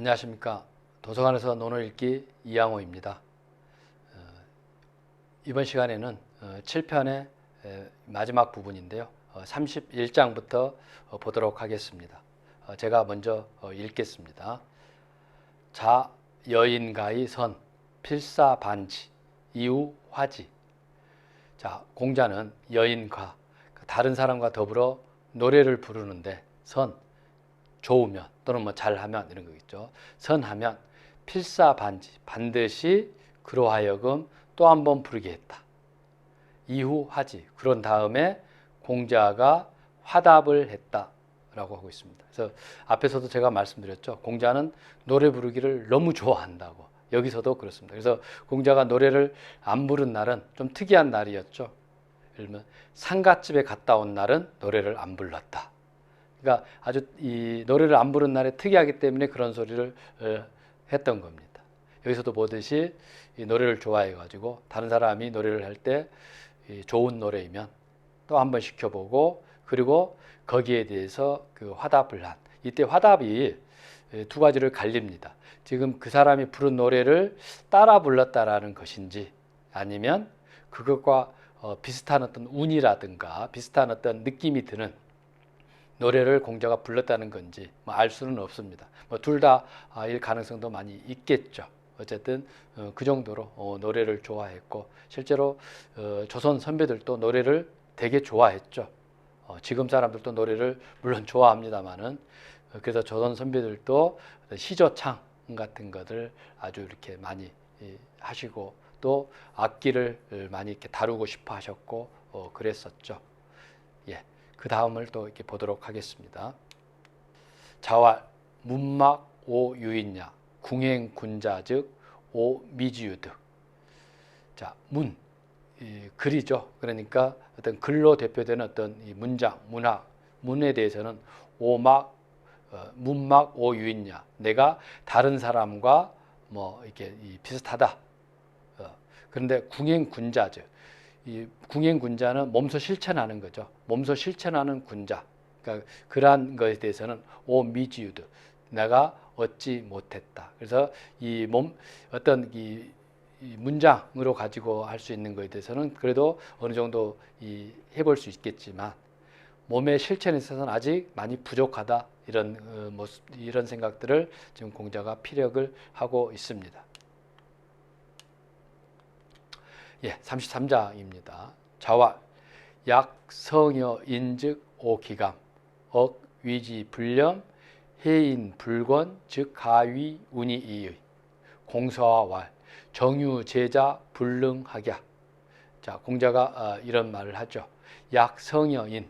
안녕하십니까. 도서관에서 논을 읽기 이양호입니다. 어, 이번 시간에는 어, 7편의 마지막 부분인데요. 어, 31장부터 어, 보도록 하겠습니다. 어, 제가 먼저 어, 읽겠습니다. 자 여인가의 선 필사 반지 이후 화지 자 공자는 여인과 그 다른 사람과 더불어 노래를 부르는데 선 좋으면 또는 뭐 잘하면 이런 거겠죠. 선하면 필사반지 반드시 그로하여금 또 한 번 부르게 했다. 이후 하지 그런 다음에 공자가 화답을 했다라고 하고 있습니다. 그래서 앞에서도 제가 말씀드렸죠. 공자는 노래 부르기를 너무 좋아한다고 여기서도 그렇습니다. 그래서 공자가 노래를 안 부른 날은 좀 특이한 날이었죠. 예를 들면 상가집에 갔다 온 날은 노래를 안 불렀다. 그러니까 아주 이 노래를 안 부른 날에 특이하기 때문에 그런 소리를 어, 했던 겁니다. 여기서도 보듯이 이 노래를 좋아해 가지고 다른 사람이 노래를 할 때 좋은 노래이면 또 한 번 시켜보고 그리고 거기에 대해서 그 화답을 한 이때 화답이 두 가지를 갈립니다. 지금 그 사람이 부른 노래를 따라 불렀다라는 것인지 아니면 그것과 어, 비슷한 어떤 운이라든가 비슷한 어떤 느낌이 드는 노래를 공자가 불렀다는 건지 뭐 알 수는 없습니다. 뭐 둘 다일 아, 가능성도 많이 있겠죠. 어쨌든 어, 그 정도로 어, 노래를 좋아했고 실제로 어, 조선 선배들도 노래를 되게 좋아했죠. 어, 지금 사람들도 노래를 물론 좋아합니다만은 어, 그래서 조선 선배들도 시조창 같은 것을 아주 이렇게 많이 이, 하시고 또 악기를 많이 이렇게 다루고 싶어 하셨고 어, 그랬었죠. 예. 그 다음을 또 이렇게 보도록 하겠습니다. 자왈 문막 오유인야 궁행 군자즉 오미지유득. 자, 문 이, 글이죠. 그러니까 어떤 글로 대표되는 어떤 이 문장, 문학, 문에 대해서는 오막, 어, 문막 오유인야. 내가 다른 사람과 뭐 이렇게 이 비슷하다. 어, 그런데 궁행 군자즉 이 궁행 군자는 몸소 실천하는 거죠. 몸소 실천하는 군자. 그러니까 그러한 것에 대해서는 오 미지유드. 내가 얻지 못했다. 그래서 이 몸 어떤 이, 이 문장으로 가지고 할 수 있는 것에 대해서는 그래도 어느 정도 이 해볼 수 있겠지만 몸의 실천에 있어서는 아직 많이 부족하다 이런 어, 모습 이런 생각들을 지금 공자가 피력을 하고 있습니다. 예, 33장입니다. 자와 약성여 인즉 오기감 억 위지 불렴 해인 불권 즉 가위 운이 이의 공서와 왈 정유 제자 불능하랴 자 공자가 어, 이런 말을 하죠. 약성여인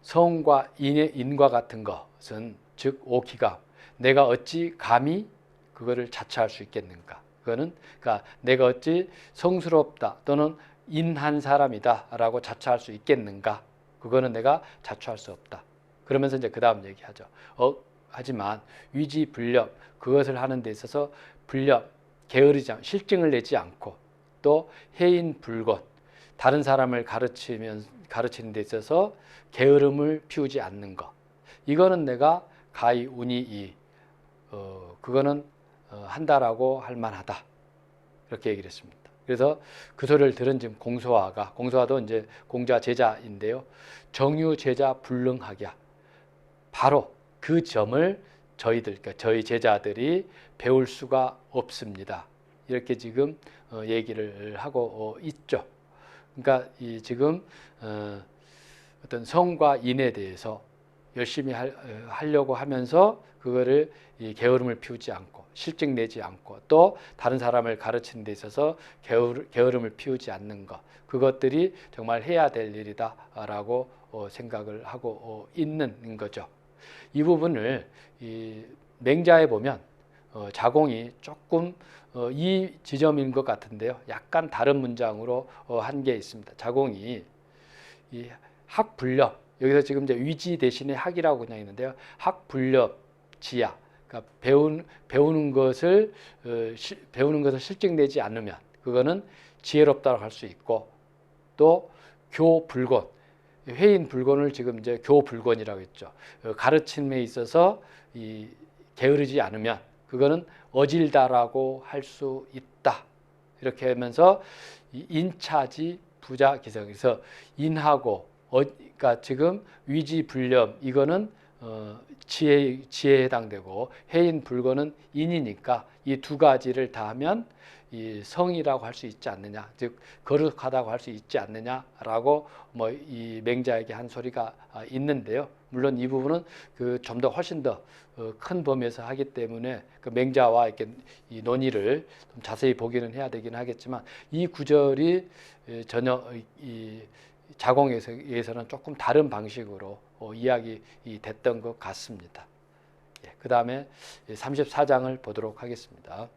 성과 인의 인과 같은 것은 즉 오기감 내가 어찌 감히 그거를 자처할 수 있겠는가? 그거는 그러니까 내가 어찌 성스럽다 또는 인한 사람이다라고 자처할 수 있겠는가? 그거는 내가 자처할 수 없다. 그러면서 이제 그 다음 얘기하죠. 어, 하지만 위지 불렵 그것을 하는 데 있어서 불렵 게으르지 않, 실증을 내지 않고 또 해인 불곤 다른 사람을 가르치면 가르치는 데 있어서 게으름을 피우지 않는 것 이거는 내가 가히 운이 이 어, 그거는 어, 한다라고 할 만하다 이렇게 얘기를 했습니다. 그래서 그 소리를 들은 지금 공소화가 공소화도 이제 공자 제자인데요. 정유 제자 불능하랴 바로 그 점을 저희들 그러니까 저희 제자들이 배울 수가 없습니다. 이렇게 지금 어, 얘기를 하고 어, 있죠. 그러니까 이 지금 어, 어떤 성과 인에 대해서 열심히 하려고 하면서 그거를 게으름을 피우지 않고 실증 내지 않고 또 다른 사람을 가르치는 데 있어서 게으, 게으름을 피우지 않는 것 그것들이 정말 해야 될 일이다라고 생각을 하고 있는 거죠. 이 부분을 이 맹자에 보면 어, 자공이 조금 어, 이 지점인 것 같은데요. 약간 다른 문장으로 어, 한게 있습니다. 자공이 이 학불렵 여기서 지금 이제 위지 대신에 학이라고 그냥 있는데요. 학불렵 지야 그러니까 배운 배우는 것을 어, 시, 배우는 것을 실증내지 않으면 그거는 지혜롭다고 할 수 있고 또 교불곤 회인 불권을 지금 이제 교불권이라고 했죠. 어, 가르침에 있어서 이 게으르지 않으면 그거는 어질다라고 할 수 있다. 이렇게 하면서 이 인차지 부자 기성. 그래서 인하고 어, 그러니까 지금 위지 불념 이거는 어, 지혜 지혜에 해당되고 해인 불거는 인이니까 이 두 가지를 다 하면 이 성이라고 할 수 있지 않느냐, 즉 거룩하다고 할 수 있지 않느냐라고 뭐 이 맹자에게 한 소리가 아, 있는데요. 물론 이 부분은 그 좀 더 훨씬 더 큰 범위에서 하기 때문에 그 맹자와 이렇게 이 논의를 좀 자세히 보기는 해야 되긴 하겠지만 이 구절이 에, 전혀 이 자공에서는 조금 다른 방식으로 어, 이야기 됐던 것 같습니다. 예, 그 다음에 34장을 보도록 하겠습니다.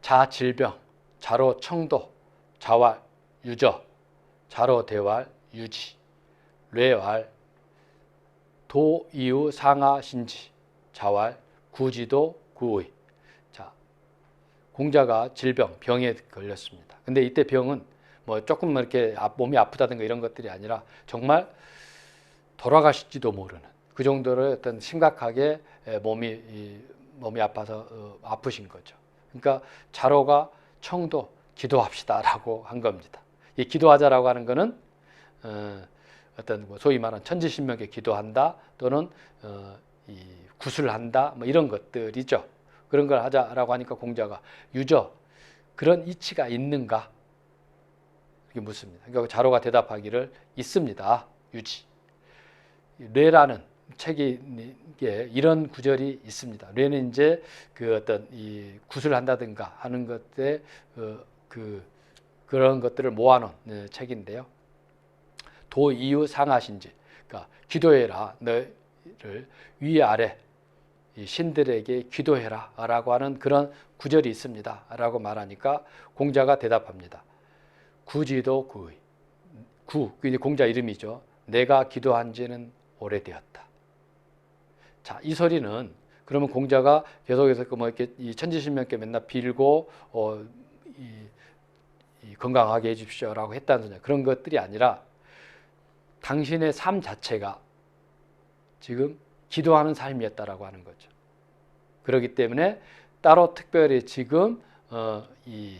자 질병, 자로 청도, 자활 유저, 자로 대활 유지, 뇌활 도 이후 상하 신지, 자활 구지도 구의. 자 공자가 질병, 병에 걸렸습니다. 근데 이때 병은 뭐 조금 이렇게 몸이 아프다든가 이런 것들이 아니라 정말 돌아가실지도 모르는 그 정도로 어떤 심각하게 몸이 몸이 아파서 어, 아프신 거죠. 그러니까 자로가 청도 기도합시다라고 한 겁니다. 이 기도하자라고 하는 거는 어, 어떤 뭐 소위 말하는 천지신명에 기도한다 또는 어, 이 구슬한다 뭐 이런 것들이죠. 그런 걸 하자라고 하니까 공자가 유저 그런 이치가 있는가 이렇게 묻습니다. 그러니까 자로가 대답하기를 있습니다. 유지. 뇌라는 책이 이런 구절이 있습니다. 뇌는 이제 그 어떤 이 구슬 한다든가 하는 것에 어, 그 그런 것들을 모아놓은 네, 책인데요. 도 이유 상하신지, 그러니까 기도해라 너를 위 아래 신들에게 기도해라라고 하는 그런 구절이 있습니다라고 말하니까 공자가 대답합니다. 구지도 구의 구, 그 공자 이름이죠. 내가 기도한 지는 오래되었다. 자, 이 소리는 그러면 공자가 계속해서 그뭐 이렇게 이 천지신명께 맨날 빌고 어, 이, 이 건강하게 해주십시오라고 했다는 소리 그런 것들이 아니라 당신의 삶 자체가 지금 기도하는 삶이었다라고 하는 거죠. 그렇기 때문에 따로 특별히 지금 어, 이,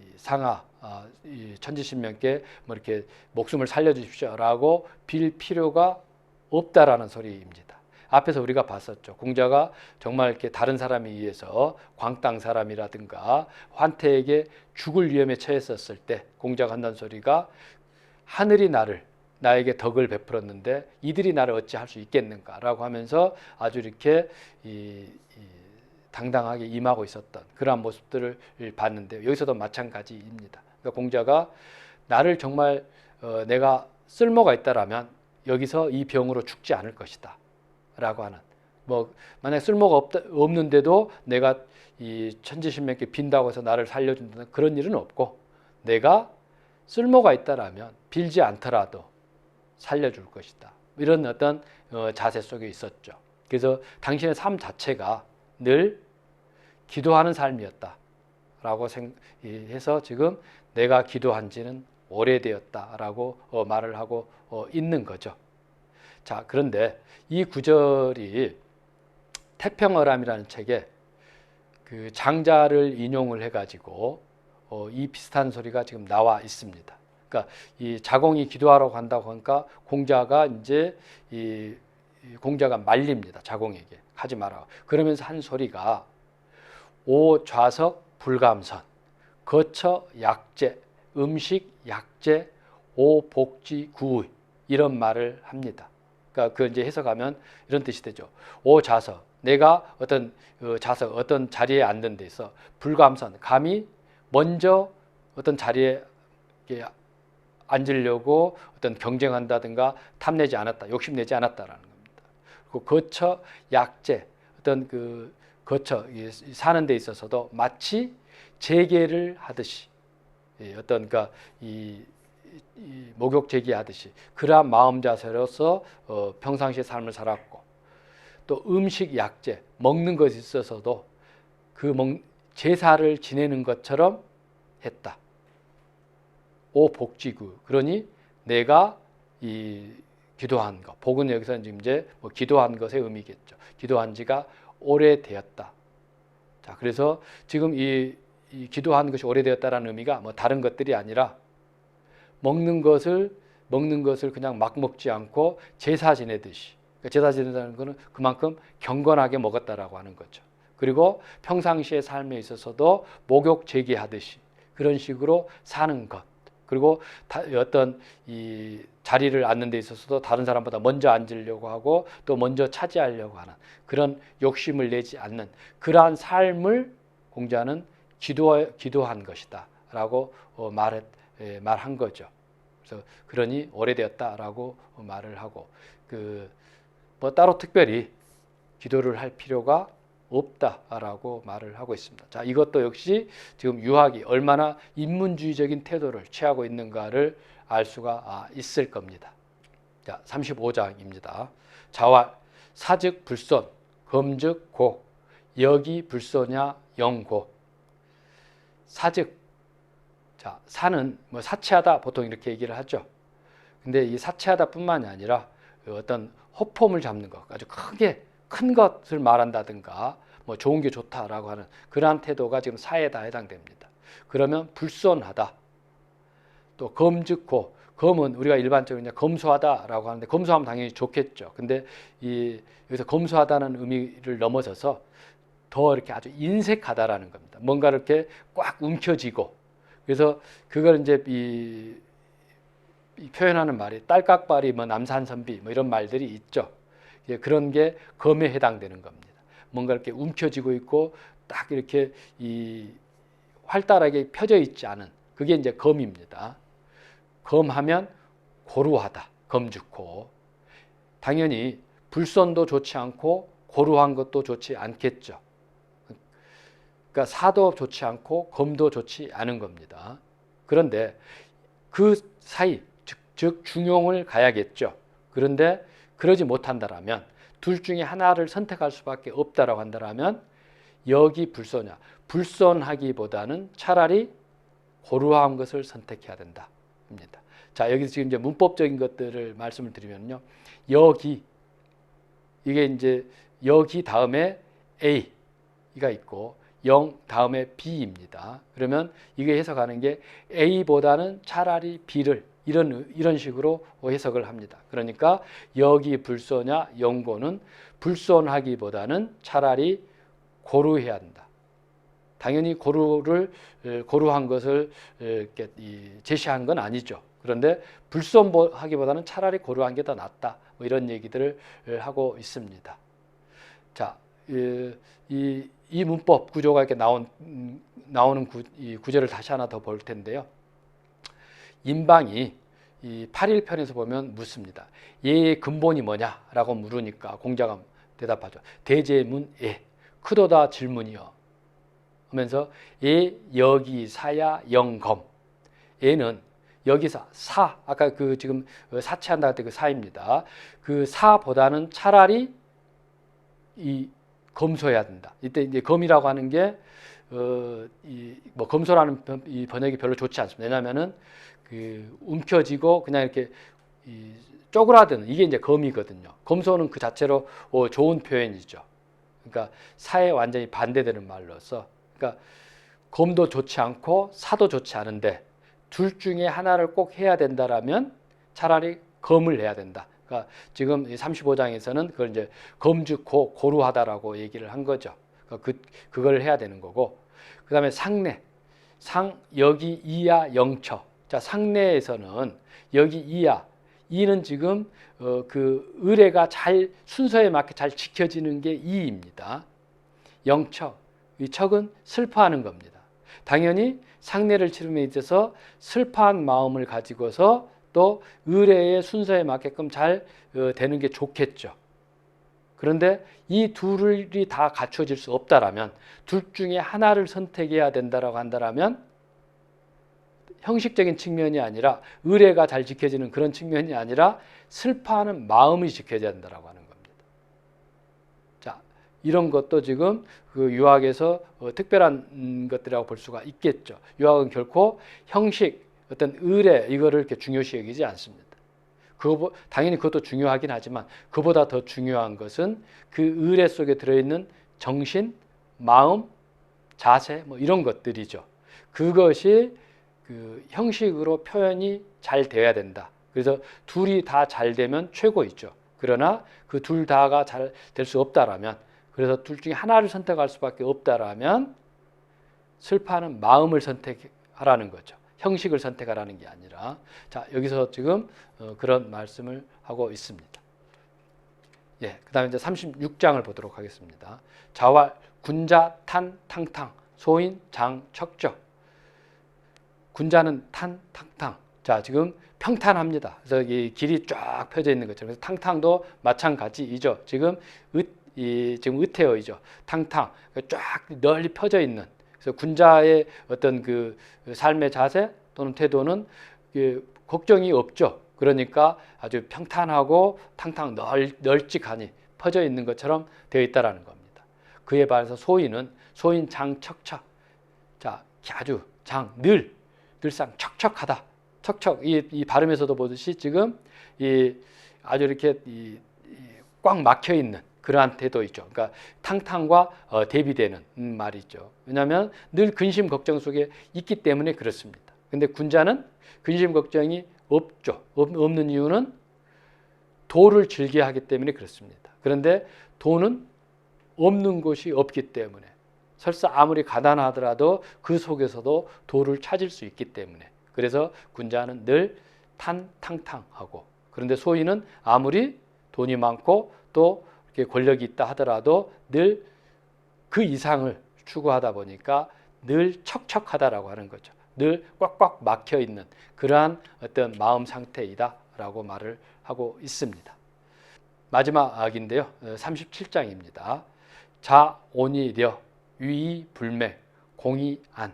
이 상하 어, 이 천지신명께 뭐 이렇게 목숨을 살려주십시오라고 빌 필요가 없다라는 소리입니다. 앞에서 우리가 봤었죠. 공자가 정말 이렇게 다른 사람에 의해서 광땅 사람이라든가 환태에게 죽을 위험에 처했었을 때 공자가 한다는 소리가 하늘이 나를 나에게 덕을 베풀었는데 이들이 나를 어찌 할 수 있겠는가라고 하면서 아주 이렇게 이, 이 당당하게 임하고 있었던 그러한 모습들을 봤는데 여기서도 마찬가지입니다. 그러니까 공자가 나를 정말 어, 내가 쓸모가 있다라면 여기서 이 병으로 죽지 않을 것이다. 라고 하는 뭐 만약 쓸모가 없다, 없는데도 내가 이 천지신명께 빈다고 해서 나를 살려준다는 그런 일은 없고 내가 쓸모가 있다라면 빌지 않더라도 살려줄 것이다. 이런 어떤 어, 자세 속에 있었죠. 그래서 당신의 삶 자체가 늘 기도하는 삶이었다. 라고 해서 지금 내가 기도한 지는 오래되었다 라고 어, 말을 하고 어, 있는 거죠. 자, 그런데 이 구절이 태평어람이라는 책에 그 장자를 인용을 해가지고 어, 이 비슷한 소리가 지금 나와 있습니다. 그러니까 이 자공이 기도하러 간다고 하니까 공자가 이제 이 공자가 말립니다. 자공에게 하지 마라. 그러면서 한 소리가 오 좌석 불감선, 거처 약재, 음식 약재, 오 복지 구의 이런 말을 합니다. 그러니까 그 이제 해석하면 이런 뜻이 되죠. 오 좌석, 내가 어떤 그 좌석, 어떤 자리에 앉는 데 있어 불감선, 감히 먼저 어떤 자리에 앉으려고 어떤 경쟁한다든가 탐내지 않았다, 욕심내지 않았다라는 겁니다. 그리고 거처 약재, 어떤 그 거처 사는 데 있어서도 마치 재개를 하듯이 예, 어떤 그러니까 이, 이 목욕 제기하듯이 그러한 마음 자세로서 어, 평상시의 삶을 살았고 또 음식 약재 먹는 것에 있어서도 그 먹, 제사를 지내는 것처럼 했다. 오 복지구 그러니 내가 이 기도한 것 복은 여기서 지금 이제 뭐 기도한 것의 의미겠죠. 기도한 지가 오래되었다. 자, 그래서 지금 이, 이 기도한 것이 오래되었다라는 의미가 뭐 다른 것들이 아니라 먹는 것을 먹는 것을 그냥 막 먹지 않고 제사 지내듯이 그러니까 제사 지낸다는 것은 그만큼 경건하게 먹었다라고 하는 거죠. 그리고 평상시의 삶에 있어서도 목욕 제기하듯이 그런 식으로 사는 것. 그리고 다, 어떤 이 자리를 앉는 데 있어서도 다른 사람보다 먼저 앉으려고 하고 또 먼저 차지하려고 하는 그런 욕심을 내지 않는 그러한 삶을 공자는 기도 기도한 것이다 라고 어, 말했 예, 말한 거죠. 그래서 그러니 오래되었다라고 말을 하고 그 뭐 따로 특별히 기도를 할 필요가 없다라고 말을 하고 있습니다. 자, 이것도 역시 지금 유학이 얼마나 인문주의적인 태도를 취하고 있는가를 알 수가 아, 있을 겁니다. 자, 35장입니다. 자활 사즉 불손 검즉 고 여기 불소냐 영고 사즉 자 사는 뭐 사치하다 보통 이렇게 얘기를 하죠. 근데 이 사치하다 뿐만이 아니라 어떤 허폼을 잡는 것 아주 크게 큰 것을 말한다든가 뭐 좋은 게 좋다라고 하는 그러한 태도가 지금 사에 다 해당됩니다. 그러면 불손하다. 또 검즉고 검은 우리가 일반적으로 이제 검소하다라고 하는데 검소하면 당연히 좋겠죠. 근데 이 여기서 검소하다는 의미를 넘어서서 더 이렇게 아주 인색하다라는 겁니다. 뭔가 이렇게 꽉 움켜쥐고 그래서 그걸 이제 이, 이 표현하는 말이 딸깍발이 뭐 남산선비 뭐 이런 말들이 있죠. 예, 그런 게 검에 해당되는 겁니다. 뭔가 이렇게 움켜쥐고 있고 딱 이렇게 이 활달하게 펴져 있지 않은 그게 이제 검입니다. 검하면 고루하다. 검죽고 당연히 불선도 좋지 않고 고루한 것도 좋지 않겠죠. 그러니까 사도 좋지 않고 검도 좋지 않은 겁니다. 그런데 그 사이 즉, 즉 중용을 가야겠죠. 그런데 그러지 못한다라면 둘 중에 하나를 선택할 수밖에 없다라고 한다라면 여기 불손냐 불손하기보다는 차라리 고루한 것을 선택해야 된다입니다. 자 여기서 지금 이제 문법적인 것들을 말씀을 드리면요 여기 이게 이제 여기 다음에 A가 있고 0 다음에 B입니다. 그러면 이게 해석하는 게 A보다는 차라리 B를 이런 이런 식으로 해석을 합니다. 그러니까 여기 불소냐 영고는 불손하기보다는 차라리 고루해야 한다. 당연히 고루를 고루한 것을 제시한 건 아니죠. 그런데 불손하기보다는 차라리 고루한 게 더 낫다. 뭐 이런 얘기들을 하고 있습니다. 자, 이, 이 문법 구조가 이렇게 나온 나오는 구, 이 구절을 다시 하나 더 볼 텐데요. 인방이 이 8일 편에서 보면 묻습니다. 예의 근본이 뭐냐라고 물으니까 공자가 대답하죠. 대제문 예 크도다 질문이요. 하면서 예 여기 사야 영검 예는 여기서 사 아까 그 지금 사치한다 할때 그 사입니다. 그 사보다는 차라리 이 검소해야 된다. 이때 이제 검이라고 하는 게 어, 이, 뭐 검소라는 번, 이 번역이 별로 좋지 않습니다. 왜냐하면은 그 움켜쥐고 그냥 이렇게 이 쪼그라드는 이게 이제 검이거든요. 검소는 그 자체로 어, 좋은 표현이죠. 그러니까 사에 완전히 반대되는 말로서, 그러니까 검도 좋지 않고 사도 좋지 않은데 둘 중에 하나를 꼭 해야 된다라면 차라리 검을 해야 된다. 그러니까 지금 35장에서는 그걸 이제 검주고 고루하다라고 얘기를 한 거죠. 그러니까 그 그걸 해야 되는 거고. 그다음에 상례. 상 여기 이야 영처. 자, 상례에서는 여기 이야 이는 지금 어, 그 의례가 잘 순서에 맞게 잘 지켜지는 게 이입니다. 영처. 이 척은 슬퍼하는 겁니다. 당연히 상례를 치름에 있어서 슬퍼한 마음을 가지고서 또 의례의 순서에 맞게끔 잘 어, 되는 게 좋겠죠. 그런데 이 둘이 다 갖춰질 수 없다라면 둘 중에 하나를 선택해야 된다라고 한다라면 형식적인 측면이 아니라 의례가 잘 지켜지는 그런 측면이 아니라 슬퍼하는 마음이 지켜져야 된다라고 하는 겁니다. 자, 이런 것도 지금 그 유학에서 어, 특별한 음, 것들이라고 볼 수가 있겠죠. 유학은 결코 형식 어떤 의례 이거를 이렇게 중요시 여기지 않습니다. 그거 당연히 그것도 중요하긴 하지만 그보다 더 중요한 것은 그 의례 속에 들어있는 정신, 마음, 자세 뭐 이런 것들이죠. 그것이 그 형식으로 표현이 잘 돼야 된다. 그래서 둘이 다 잘 되면 최고이죠. 그러나 그 둘 다가 잘 될 수 없다라면 그래서 둘 중에 하나를 선택할 수밖에 없다라면 슬퍼하는 마음을 선택하라는 거죠. 형식을 선택하라는 게 아니라 자 여기서 지금 어, 그런 말씀을 하고 있습니다. 예, 그다음에 이제 36장을 보도록 하겠습니다. 자활 군자 탄 탕탕 소인 장 척적 군자는 탄 탕탕 자 지금 평탄합니다. 그래서 이 길이 쫙 펴져 있는 것처럼 그래서 탕탕도 마찬가지이죠. 지금 읒, 이, 지금 의태어이죠. 탕탕 쫙 널리 펴져 있는 그래서 군자의 어떤 그 삶의 자세 또는 태도는 그 걱정이 없죠. 그러니까 아주 평탄하고 탕탕 널, 널찍하니 퍼져 있는 것처럼 되어 있다라는 겁니다. 그에 반해서 소인은 소인 장척척 자 아주 장 늘 늘상 척척하다 척척 이, 이 발음에서도 보듯이 지금 이 아주 이렇게 이, 꽉 막혀 있는 그러한 태도이죠. 그러니까 탕탕과 어, 대비되는 음, 말이죠. 왜냐하면 늘 근심 걱정 속에 있기 때문에 그렇습니다. 근데 군자는 근심 걱정이 없죠. 없, 없는 이유는 도를 즐겨 하기 때문에 그렇습니다. 그런데 도는 없는 곳이 없기 때문에 설사 아무리 가난하더라도 그 속에서도 도를 찾을 수 있기 때문에 그래서 군자는 늘 탄탕탕하고 그런데 소인은 아무리 돈이 많고 또 이렇게 권력이 있다 하더라도 늘 그 이상을 추구하다 보니까 늘 척척하다라고 하는 거죠. 늘 꽉꽉 막혀 있는 그러한 어떤 마음 상태이다라고 말을 하고 있습니다. 마지막 악인데요. 37장입니다. 자온이려 위불매 공이안.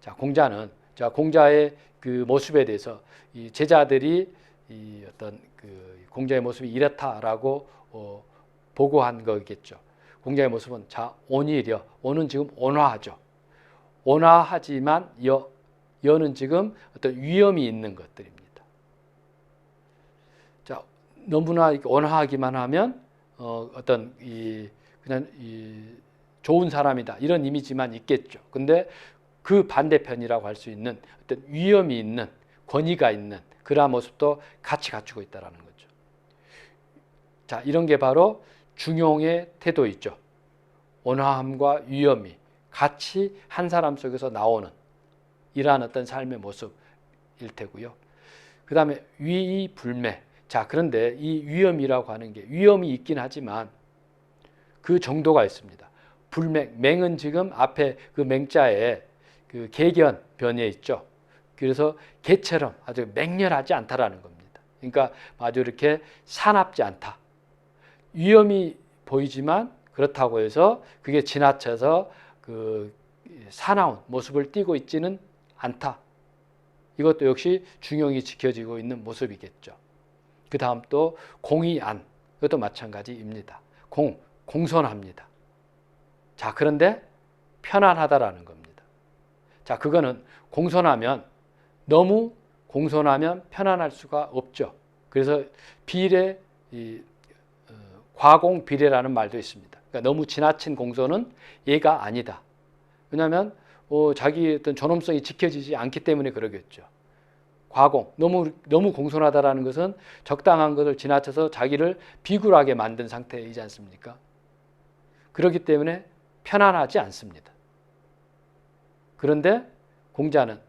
자, 공자는 자, 공자의 그 모습에 대해서 이 제자들이 이 어떤 그 공자의 모습이 이렇다라고 어, 보고한 거겠죠. 공자의 모습은 자 온이려 온은 지금 온화하죠. 온화하지만 여 여는 지금 어떤 위험이 있는 것들입니다. 자 너무나 온화하기만 하면 어, 어떤 이 그냥 이 좋은 사람이다 이런 이미지만 있겠죠. 근데 그 반대편이라고 할 수 있는 어떤 위험이 있는 권위가 있는 그러한 모습도 같이 갖추고 있다라는 거죠. 자 이런 게 바로 중용의 태도있죠. 온화함과 위험이 같이 한 사람 속에서 나오는 이러한 어떤 삶의 모습일 테고요. 그 다음에 위불매. 자, 그런데 이 위험이라고 하는 게 위험이 있긴 하지만 그 정도가 있습니다. 불맹, 맹은 지금 앞에 그 맹자에 그 개견 변에 있죠. 그래서 개처럼 아주 맹렬하지 않다라는 겁니다. 그러니까 아주 이렇게 사납지 않다. 위험이 보이지만 그렇다고 해서 그게 지나쳐서 그 사나운 모습을 띠고 있지는 않다. 이것도 역시 중용이 지켜지고 있는 모습이겠죠. 그 다음 또 공의안 이것도 마찬가지입니다. 공 공손합니다. 자 그런데 편안하다라는 겁니다. 자 그거는 공손하면 너무 공손하면 편안할 수가 없죠. 그래서 비례 이 과공 비례라는 말도 있습니다. 그러니까 너무 지나친 공소는 얘가 아니다. 왜냐하면 어, 자기 어떤 존엄성이 지켜지지 않기 때문에 그러겠죠. 과공 너무 너무 공손하다라는 것은 적당한 것을 지나쳐서 자기를 비굴하게 만든 상태이지 않습니까? 그렇기 때문에 편안하지 않습니다. 그런데 공자는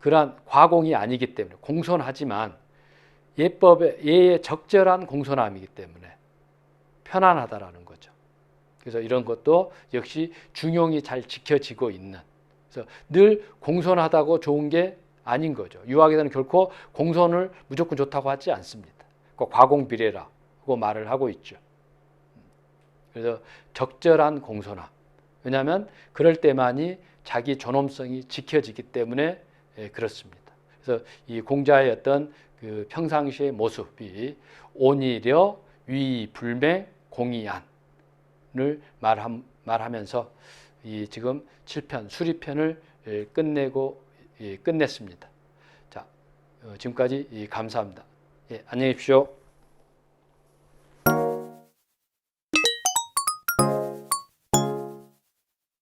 그러한 과공이 아니기 때문에 공손하지만 예법에 예의 적절한 공손함이기 때문에 편안하다라는 거죠. 그래서 이런 것도 역시 중용이 잘 지켜지고 있는. 그래서 늘 공손하다고 좋은 게 아닌 거죠. 유학에서는 결코 공손을 무조건 좋다고 하지 않습니다. 그 과공 비례라고 말을 하고 있죠. 그래서 적절한 공손함. 왜냐하면 그럴 때만이 자기 존엄성이 지켜지기 때문에 예, 그렇습니다. 그래서 이 공자의 어떤 그 평상시의 모습이 온이려 위불매 공이안을 말함, 말하면서 이 지금 7편 수리편을 예, 끝내고 예, 끝냈습니다. 자, 어, 지금까지 감사합니다. 예, 안녕히 계십시오.